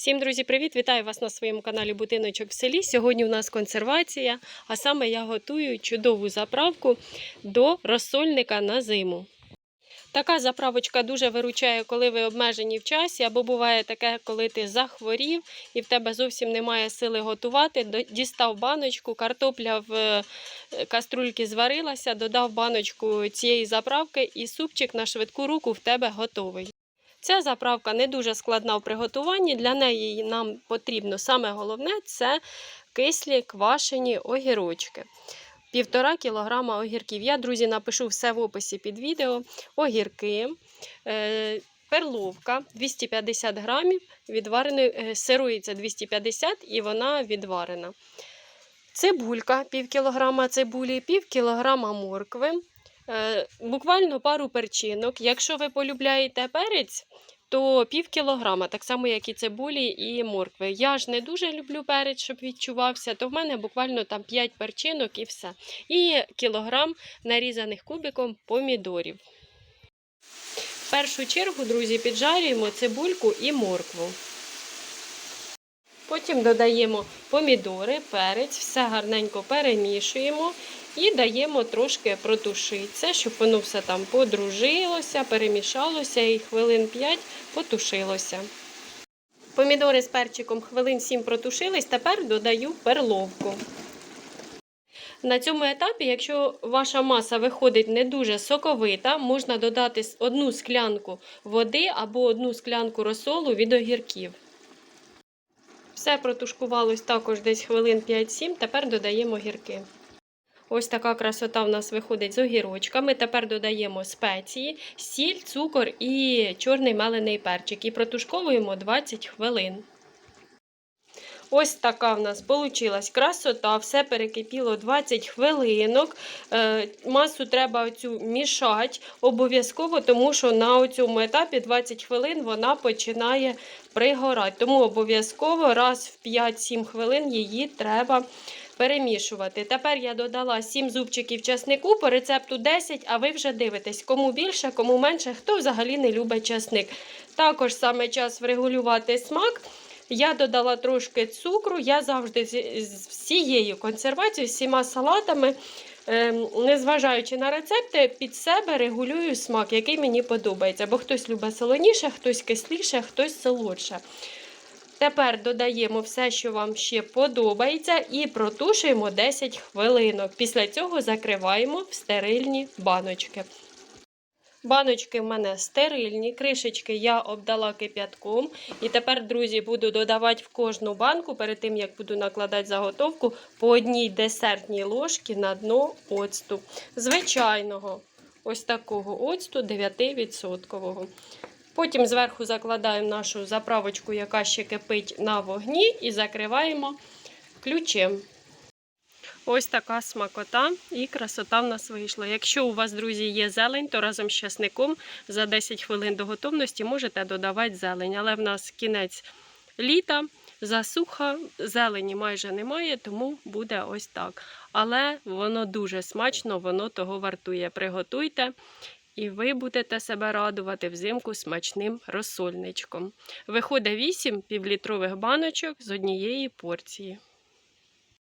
Всім, друзі, привіт! Вітаю вас на своєму каналі Будиночок в селі. Сьогодні у нас консервація, а саме я готую чудову заправку до розсольника на зиму. Така заправочка дуже виручає, коли ви обмежені в часі, або буває таке, коли ти захворів і в тебе зовсім немає сили готувати. Дістав баночку, картопля в е, каструльці зварилася, додав баночку цієї заправки, і супчик на швидку руку в тебе готовий. Ця заправка не дуже складна в приготуванні. Для неї нам потрібно саме головне це кислі квашені огірочки. Півтора кілограма огірків. Я, друзі, напишу все в описі під відео. Огірки, е, перловка 250 грамів, відвареної, е, сирується 250 і вона відварена. Цибулька, пів кілограма цибулі, пів кілограма моркви. Е, Буквально пару перчинок. Якщо ви полюбляєте перець, то пів кілограма, так само, як і цибулі і моркви. Я ж не дуже люблю перець, щоб відчувався, то в мене буквально там 5 перчинок і все. І кілограм нарізаних кубиком помідорів. В першу чергу, друзі, піджарюємо цибульку і моркву. Потім додаємо помідори, перець, все гарненько перемішуємо і даємо трошки протушитися, щоб воно все там подружилося, перемішалося і хвилин 5 потушилося. Помідори з перчиком хвилин 7 протушились, тепер додаю перловку. На цьому етапі, якщо ваша маса виходить не дуже соковита, можна додати одну склянку води або одну склянку розсолу від огірків. Все протушкувалось також десь хвилин 5-7, тепер додаємо огірки. Ось така красота в нас виходить з огірочками. Тепер додаємо спеції, сіль, цукор і чорний мелений перчик. І протушковуємо 20 хвилин. Ось така в нас вийшла красота, все перекипіло 20 хвилинок. Е, масу треба цю мішати обов'язково, тому що на цьому етапі 20 хвилин вона починає пригорати. Тому обов'язково раз в 5-7 хвилин її треба перемішувати. Тепер я додала 7 зубчиків часнику по рецепту 10, а ви вже дивитесь, кому більше, кому менше, хто взагалі не любить часник. Також саме час врегулювати смак. Я додала трошки цукру. Я завжди з всією консервацією, всіма салатами, ем, незважаючи на рецепти, під себе регулюю смак, який мені подобається. Бо хтось любить солоніше, хтось кисліше, хтось солодше. Тепер додаємо все, що вам ще подобається, і протушуємо 10 хвилинок. Після цього закриваємо в стерильні баночки. Баночки в мене стерильні, кришечки я обдала кип'ятком. І тепер, друзі, буду додавати в кожну банку, перед тим, як буду накладати заготовку, по одній десертній ложці на дно оцту. Звичайного, ось такого оцту 9%. Потім зверху закладаємо нашу заправочку, яка ще кипить на вогні, і закриваємо ключем. Ось така смакота і красота в нас вийшла. Якщо у вас, друзі, є зелень, то разом з часником за 10 хвилин до готовності можете додавати зелень. Але в нас кінець літа, засуха, зелені майже немає, тому буде ось так. Але воно дуже смачно, воно того вартує. Приготуйте. І ви будете себе радувати взимку смачним розсольничком. Виходить 8 півлітрових баночок з однієї порції.